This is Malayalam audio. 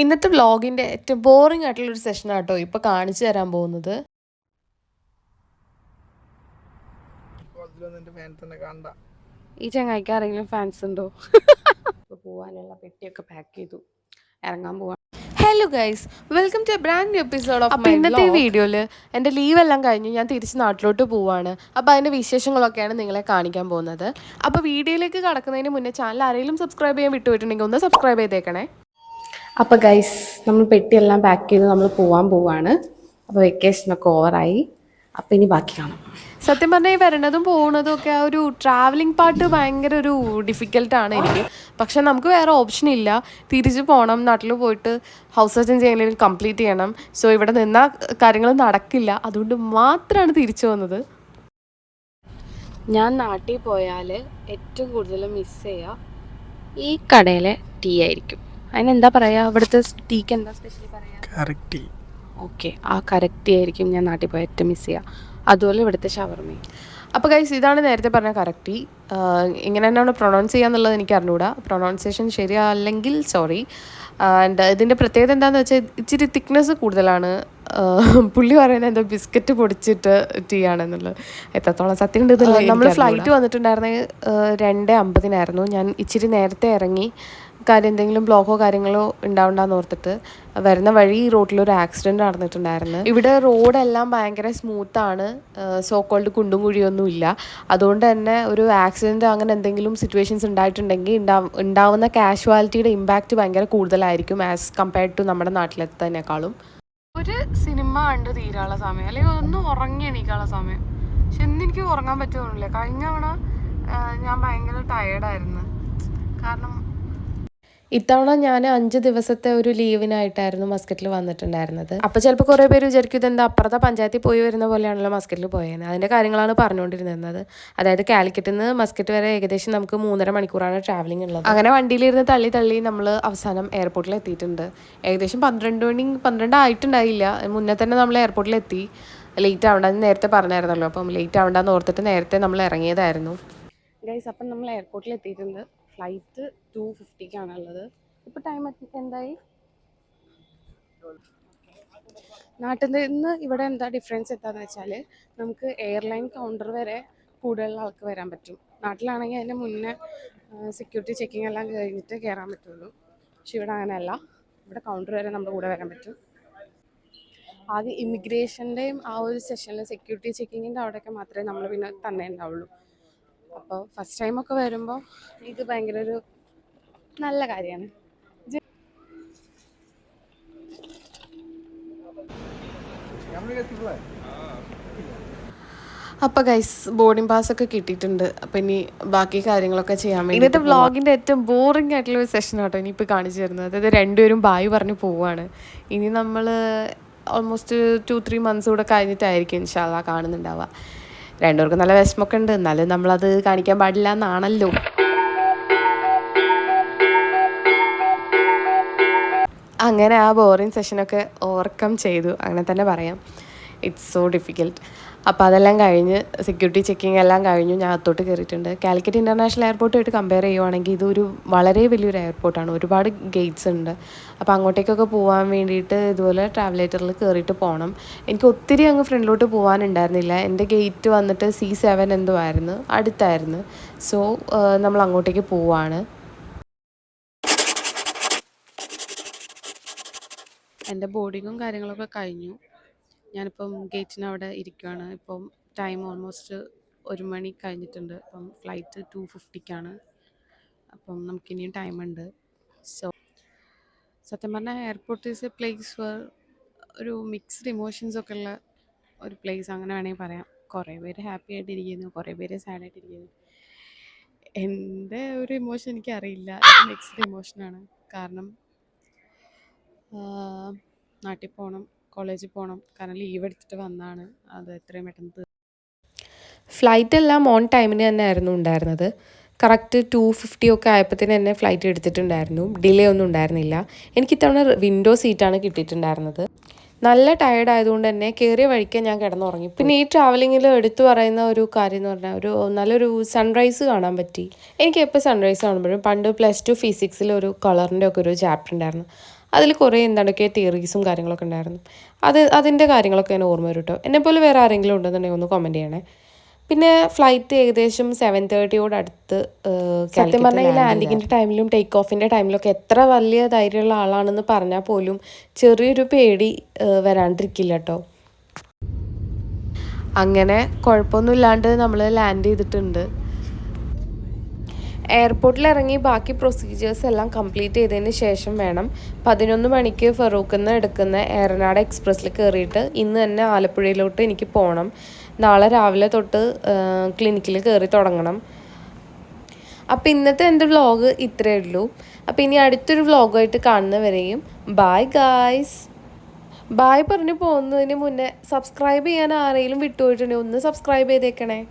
ഇന്നത്തെ വ്ളോഗിന്റെ ഏറ്റവും ബോറിംഗ് ആയിട്ടുള്ള ഒരു സെഷനാണ് കേട്ടോ ഇപ്പോൾ കാണിച്ചു തരാൻ പോകുന്നത്. ഈ ചങ്ങായിക്ക് ആരെങ്കിലും ഫാൻസ് ഉണ്ടോ? പോവാനുള്ള പെട്ടിയൊക്കെ പാക്ക് ചെയ്തു. ഇറങ്ങാൻ പോവാ. Hello guys welcome to brand new episode of ഇന്നത്തെ ഈ വീഡിയോയിൽ എന്റെ ലീവ് എല്ലാം കഴിഞ്ഞ് ഞാൻ തിരിച്ച് നാട്ടിലോട്ട് പോവാണ്. അപ്പോൾ അതിന്റെ വിശേഷങ്ങളൊക്കെയാണ് നിങ്ങളെ കാണിക്കാൻ പോകുന്നത്. അപ്പോൾ വീഡിയോയിലേക്ക് കടക്കുന്നതിന് മുന്നേ ചാനൽ ആരെങ്കിലും സബ്സ്ക്രൈബ് ചെയ്യാൻ വിട്ടുപോയിട്ടുണ്ടെങ്കിൽ ഒന്ന് സബ്സ്ക്രൈബ് ചെയ്തേക്കണേ. അപ്പോൾ ഗൈസ് നമ്മൾ പെട്ടിയെല്ലാം പാക്ക് ചെയ്ത് നമ്മൾ പോവാൻ പോവാണ്. അപ്പോൾ വെക്കേഷനൊക്കെ ഓവറായി അപ്പം ഇനി ബാക്കി കാണാം. സത്യം പറഞ്ഞാൽ ഈ വരണതും പോകുന്നതും ഒക്കെ ആ ഒരു ട്രാവലിംഗ് പാർട്ട് ഭയങ്കര ഒരു ഡിഫിക്കൽട്ടാണ് എനിക്ക്. പക്ഷെ നമുക്ക് വേറെ ഓപ്ഷൻ ഇല്ല. തിരിച്ച് പോകണം നാട്ടിൽ പോയിട്ട് ഹൗസ് സർജൻസി എങ്ങനെയും കംപ്ലീറ്റ് ചെയ്യണം. സോ ഇവിടെ നിന്ന കാര്യങ്ങൾ നടക്കില്ല. അതുകൊണ്ട് മാത്രമാണ് തിരിച്ചു വന്നത്. ഞാൻ നാട്ടിൽ പോയാൽ ഏറ്റവും കൂടുതൽ മിസ് ചെയ്യുക ഈ കടയിലെ ടീ ആയിരിക്കും. അതിനെന്താ പറയാ? അവിടുത്തെ ടീക്ക് എന്താ സ്പെഷ്യലി പറയാ? ഓക്കെ ആ കറക്റ്റ് ആയിരിക്കും ഞാൻ നാട്ടിൽ പോയി ഏറ്റവും മിസ് ചെയ്യുക അതുപോലെ ഇവിടുത്തെ ഷവർമയും. അപ്പോൾ ഗൈസ് ഇതാണ് നേരത്തെ പറഞ്ഞ കറക്റ്റി ഇങ്ങനെ തന്നെയാണ് പ്രൊണൗൺസ് ചെയ്യാന്നുള്ളത് എനിക്ക് അറിഞ്ഞുകൂടാ പ്രൊണൗൺസിയേഷൻ ശരിയല്ലെങ്കിൽ സോറി ആൻഡ് ഇതിന്റെ പ്രത്യേകത എന്താണെന്ന് വെച്ചാൽ ഇച്ചിരി തിക്നെസ് കൂടുതലാണ്. പുള്ളി പറയുന്നത് എന്താ ബിസ്ക്കറ്റ് പൊടിച്ചിട്ട് ടീ ആണെന്നുള്ളത് എത്രത്തോളം സത്യം ഉണ്ട് നമ്മൾ ഫ്ലൈറ്റ് വന്നിട്ടുണ്ടായിരുന്നത് രണ്ട് അമ്പതിനായിരുന്നു. ഞാൻ ഇച്ചിരി നേരത്തെ ഇറങ്ങി. കാര്യം എന്തെങ്കിലും ബ്ലോക്കോ കാര്യങ്ങളോ ഉണ്ടാവണ്ടെന്ന് ഓർത്തിട്ട് വരുന്ന വഴി ഈ റോഡിൽ ഒരു ആക്സിഡന്റ് നടന്നിട്ടുണ്ടായിരുന്നു. ഇവിടെ റോഡെല്ലാം ഭയങ്കര സ്മൂത്താണ് സോ കോൾഡ് കുണ്ടും കുഴിയൊന്നും ഇല്ല. അതുകൊണ്ട് തന്നെ ഒരു ആക്സിഡന്റ് അങ്ങനെ എന്തെങ്കിലും സിറ്റുവേഷൻസ് ഉണ്ടായിട്ടുണ്ടെങ്കിൽ ഉണ്ടാവുന്ന കാഷ്വാലിറ്റിയുടെ ഇമ്പാക്റ്റ് ഭയങ്കര കൂടുതലായിരിക്കും ആസ് കമ്പയർഡ് ടു നമ്മുടെ നാട്ടിലെത്തതിനേക്കാളും. ഒരു സിനിമ കണ്ട് തീരാനുള്ള സമയം അല്ലെങ്കിൽ ഒന്ന് ഉറങ്ങി എണീക്കാനുള്ള സമയം. പക്ഷെ എനിക്ക് ഉറങ്ങാൻ പറ്റുന്നില്ല കഴിഞ്ഞ തവണ ഞാൻ ഭയങ്കര ടയേർഡായിരുന്നു കാരണം ഇത്തവണ ഞാൻ അഞ്ച് ദിവസത്തെ ഒരു ലീവിനായിട്ടായിരുന്നു മസ്കറ്റിൽ വന്നിട്ടുണ്ടായിരുന്നത്. അപ്പോൾ ചിലപ്പോൾ കുറേ പേര് വിചാരിക്കും ഇതെന്താ അപ്പുറത്തെ പഞ്ചായത്തിൽ പോയി വരുന്ന പോലെയാണല്ലോ മസ്കറ്റിൽ പോയത് അതിന്റെ കാര്യങ്ങളാണ് പറഞ്ഞുകൊണ്ടിരുന്നത് അതായത് കാലിക്കറ്റിൽ നിന്ന് മസ്കറ്റ് വരെ ഏകദേശം നമുക്ക് മൂന്നര മണിക്കൂറാണ് ട്രാവലിംഗ് ഉള്ളത്. അങ്ങനെ വണ്ടിയിലിരുന്ന് തള്ളി തള്ളി നമ്മൾ അവസാനം എയർപോർട്ടിൽ എത്തിയിട്ടുണ്ട്. ഏകദേശം പന്ത്രണ്ട് മണി പന്ത്രണ്ട് ആയിട്ടുണ്ടായില്ല. മുന്നേ തന്നെ നമ്മൾ എയർപോർട്ടിൽ എത്തി. ലേറ്റ് ആവണ്ടെന്ന് നേരത്തെ പറഞ്ഞായിരുന്നല്ലോ. അപ്പം ലേറ്റ് ആവണ്ടെന്ന് ഓർത്തിട്ട് നേരത്തെ നമ്മൾ ഇറങ്ങിയതായിരുന്നു. ഗൈസ് അപ്പം നമ്മൾ എയർപോർട്ടിൽ എത്തിയിട്ടുണ്ട്. ഫ്ലൈറ്റ് ടു ഫിഫ്റ്റിക്കാണുള്ളത് ഇപ്പോൾ ടൈം എന്തായി? നാട്ടിൽ നിന്ന് ഇവിടെ എന്താ ഡിഫറൻസ് എന്താണെന്ന് വെച്ചാൽ നമുക്ക് എയർലൈൻ കൗണ്ടർ വരെ കൂടുതലുള്ള ആൾക്ക് വരാൻ പറ്റും. നാട്ടിലാണെങ്കിൽ അതിന്റെ മുന്നേ സെക്യൂരിറ്റി ചെക്കിംഗ് എല്ലാം കഴിഞ്ഞിട്ട് കയറാൻ പറ്റുള്ളൂ. പക്ഷെ ഇവിടെ അങ്ങനെയല്ല. ഇവിടെ കൗണ്ടർ വരെ നമ്മുടെ കൂടെ വരാൻ പറ്റും. ആകെ ഇമിഗ്രേഷന്റെയും ആ ഒരു സെഷനിൽ സെക്യൂരിറ്റി ചെക്കിങ്ങിന്റെ അവിടെയൊക്കെ മാത്രമേ നമ്മൾ പിന്നെ തന്നെ ഉണ്ടാവുള്ളൂ. അപ്പോൾ ഫസ്റ്റ് ടൈമൊക്കെ വരുമ്പോൾ ഇത് ഭയങ്കര ഒരു നല്ല കാര്യമാണ്. അപ്പോൾ ഗൈസ് ബോർഡിംഗ് പാസ് ഒക്കെ കിട്ടിയിട്ടുണ്ട്. അപ്പം ഇനി ബാക്കി കാര്യങ്ങളൊക്കെ ചെയ്യാൻ വേണ്ടി ഇന്നത്തെ വ്ളോഗിന്റെ ഏറ്റവും ബോറിംഗ് ആയിട്ടുള്ള ഒരു സെഷൻ ആട്ടോ ഇനിയിപ്പോൾ കാണിച്ചു തരുന്നത്. അതായത് രണ്ടുപേരും ബായ് പറഞ്ഞ് പോവാണ്. ഇനി നമ്മൾ ഓൾമോസ്റ്റ് ടു ത്രീ മന്ത്സ് കൂടെ കഴിഞ്ഞിട്ടായിരിക്കും ഇൻഷാല്ല കാണുന്നുണ്ടാവുക. രണ്ടുപേർക്കും നല്ല വിഷമമൊക്കെ ഉണ്ട് എന്നാലും നമ്മളത് കാണിക്കാൻ പാടില്ല എന്നാണല്ലോ. അങ്ങനെ ആ ബോറിങ് സെഷനൊക്കെ ഓവർകം ചെയ്തു. അങ്ങനെ തന്നെ പറയാം. ഇറ്റ്സ് സോ ഡിഫിക്കൽട്ട് അപ്പോൾ അതെല്ലാം കഴിഞ്ഞ് സെക്യൂരിറ്റി ചെക്കിംഗ് എല്ലാം കഴിഞ്ഞു ഞാൻ അത്തോട്ട് കയറിയിട്ടുണ്ട് കാലിക്കറ്റ് ഇന്റർനാഷണൽ എയർപോർട്ടുമായിട്ട് കമ്പയർ ചെയ്യുവാണെങ്കിൽ ഇതൊരു വളരെ വലിയൊരു എയർപോർട്ടാണ് ഒരുപാട് ഗേറ്റ്സ് ഉണ്ട്. അപ്പോൾ അങ്ങോട്ടേക്കൊക്കെ പോകാൻ വേണ്ടിയിട്ട് ഇതുപോലെ ട്രാവലേറ്ററിൽ കയറിയിട്ട് പോകണം എനിക്ക് ഒത്തിരി അങ്ങ് ഫ്രണ്ടിലോട്ട് പോകാനുണ്ടായിരുന്നില്ല എന്റെ ഗേറ്റ് വന്നിട്ട് സി സെവൻ എന്തോ ആയിരുന്നു അടുത്തായിരുന്നു സോ നമ്മൾ അങ്ങോട്ടേക്ക് പോവാണ്. എന്റെ ബോർഡിങ്ങും കാര്യങ്ങളൊക്കെ കഴിഞ്ഞു. ഞാനിപ്പം ഗേറ്റിന് അവിടെ ഇരിക്കുകയാണ് ഇപ്പം ടൈം ഓൾമോസ്റ്റ് ഒരു മണി കഴിഞ്ഞിട്ടുണ്ട്. അപ്പം ഫ്ലൈറ്റ് ടു ഫിഫ്റ്റിക്കാണ്. അപ്പം നമുക്കിനിയും ടൈമുണ്ട്. സോ സത്യം പറഞ്ഞാൽ എയർപോർട്ട് ഈസ് എ പ്ലേസ് ഒരു മിക്സ്ഡ് ഇമോഷൻസ് ഒക്കെ ഉള്ള ഒരു പ്ലേസ് അങ്ങനെ വേണമെങ്കിൽ പറയാം. കുറേ പേര് ഹാപ്പി ആയിട്ടിരിക്കുന്നു കുറേ പേര് സാഡ് ആയിട്ടിരിക്കുന്നു. എന്റെ ഒരു ഇമോഷൻ എനിക്കറിയില്ല. മിക്സ്ഡ് ഇമോഷനാണ്. കാരണം നാട്ടിൽ പോകണം കോളേജിൽ പോകണം കാരണം ലീവ് എടുത്തിട്ട് വന്നാണ്. അത് എത്രയും പെട്ടെന്ന് ഫ്ലൈറ്റ് എല്ലാം ഓൺ ടൈമിന് തന്നെ ആയിരുന്നു ഉണ്ടായിരുന്നത്. കറക്റ്റ് ടു ഫിഫ്റ്റി ഒക്കെ ആയപ്പോഴത്തേന് തന്നെ ഫ്ലൈറ്റ് എടുത്തിട്ടുണ്ടായിരുന്നു. ഡിലേ ഒന്നും ഉണ്ടായിരുന്നില്ല. എനിക്ക് ഇത്തവണ വിൻഡോ സീറ്റാണ് കിട്ടിയിട്ടുണ്ടായിരുന്നത്. നല്ല ടയേർഡ് ആയതുകൊണ്ട് തന്നെ കയറിയ വഴിക്ക് ഞാൻ കിടന്നുറങ്ങി. പിന്നെ ഈ ട്രാവലിങ്ങിൽ എടുത്തു പറയുന്ന ഒരു കാര്യം എന്ന് പറഞ്ഞാൽ ഒരു നല്ലൊരു സൺറൈസ് കാണാൻ പറ്റി. എനിക്ക് എപ്പോൾ സൺറൈസ് കാണുമ്പോഴും പണ്ട് പ്ലസ് ടു ഫിസിക്സിൽ ഒരു കളറിന്റെ ഒക്കെ ഒരു ചാപ്റ്റർ ഉണ്ടായിരുന്നു. അതിൽ കുറേ എന്താണൊക്കെ തിയറീസും കാര്യങ്ങളൊക്കെ ഉണ്ടായിരുന്നു. അത് അതിന്റെ കാര്യങ്ങളൊക്കെ ഞാൻ ഓർമ്മ വരും കേട്ടോ എന്നെപ്പോലെ വേറെ ആരെങ്കിലും ഉണ്ടെന്നുണ്ടെങ്കിൽ ഒന്ന് കമന്റ് ചെയ്യണേ. പിന്നെ ഫ്ലൈറ്റ് ഏകദേശം സെവൻ തേർട്ടിയോട് അടുത്ത് സത്യം പറഞ്ഞാൽ ഈ ലാൻഡിങ്ങിന്റെ ടൈമിലും ടേക്ക് ഓഫിന്റെ ടൈമിലൊക്കെ എത്ര വലിയ ധൈര്യമുള്ള ആളാണെന്ന് പറഞ്ഞാൽ പോലും ചെറിയൊരു പേടി വരാണ്ടിരിക്കില്ല കേട്ടോ അങ്ങനെ കുഴപ്പമൊന്നുമില്ലാണ്ട് നമ്മൾ ലാൻഡ് ചെയ്തിട്ടുണ്ട്. എയർപോർട്ടിൽ ഇറങ്ങി ബാക്കി പ്രൊസീജിയേഴ്സ് എല്ലാം കംപ്ലീറ്റ് ചെയ്തതിന് ശേഷം വേണം പതിനൊന്ന് മണിക്ക് ഫറൂഖിൽ നിന്ന് എടുക്കുന്ന ഏറനാട് എക്സ്പ്രസ്സിൽ കയറിയിട്ട് ഇന്ന് തന്നെ ആലപ്പുഴയിലോട്ട് എനിക്ക് പോകണം നാളെ രാവിലെ തൊട്ട് ക്ലിനിക്കിൽ കയറി തുടങ്ങണം. അപ്പം ഇന്നത്തെ എന്റെ വ്ളോഗ് ഇത്രയേ ഉള്ളൂ. അപ്പം ഇനി അടുത്തൊരു വ്ളോഗായിട്ട് കാണുന്നവരെയും ബായ് ഗായ്സ് ബായ് പറഞ്ഞു പോകുന്നതിന് മുന്നേ സബ്സ്ക്രൈബ് ചെയ്യാൻ ആരെങ്കിലും വിട്ടുപോയിട്ടുണ്ടെങ്കിൽ ഒന്ന് സബ്സ്ക്രൈബ് ചെയ്തേക്കണേ.